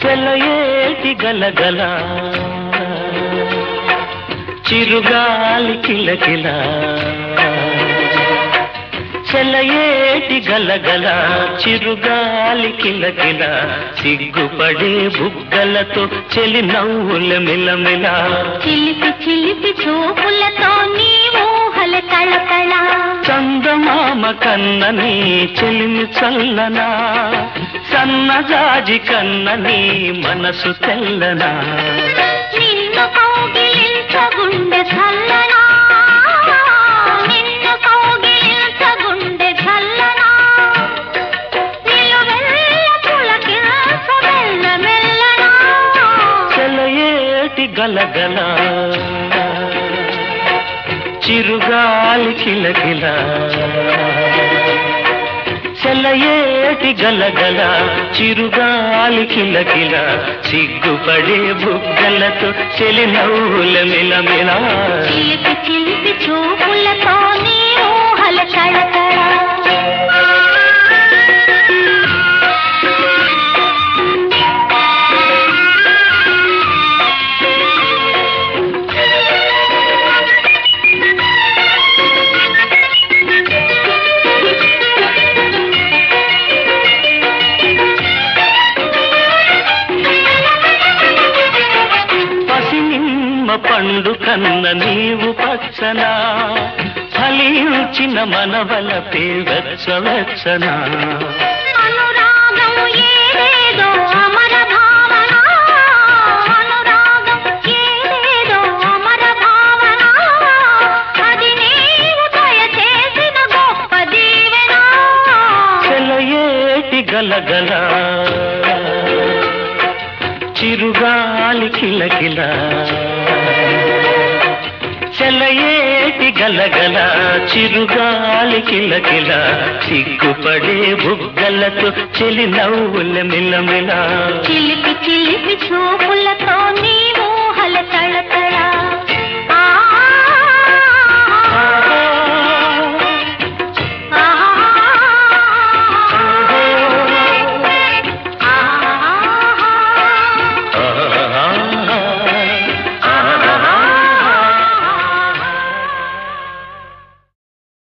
చెల్లయేటి గలగల చిరుగాలి కిలకిల. సెలయేటి గలగల చిరుగాలి కిలకిల. సిగ్గుపడే బుగ్గలతో చెలి నవ్వుల మిలమిల చిలిపి చిలిపి చూపులతో నీ ఊహల తళతళ చందమామ కన్నని చెలిమి చల్లనా. సన్నజాజి కన్నని మనసు తెల్లనా. సెలయేటి గలగల. చిరుగాలి కిలకిల సెలయేటి గలగల. చిరుగాలి కిలకిల సిగ్గుపడే బుగ్గలతో చెలి నవ్వుల మిలమిల కందు కన్న నీవు పచ్చన? చలిచిన మనవల పేవచ్చవచ్చన గలగల చిరుగాలి కిలకిలా. చెలయేటి గలగల చిరుగాలి కిలకిల సిగ్గుపడే బుగ్గలతో చెలి నవ్వుల మిలమిల. చిలిపి చిలిపి చూపులతో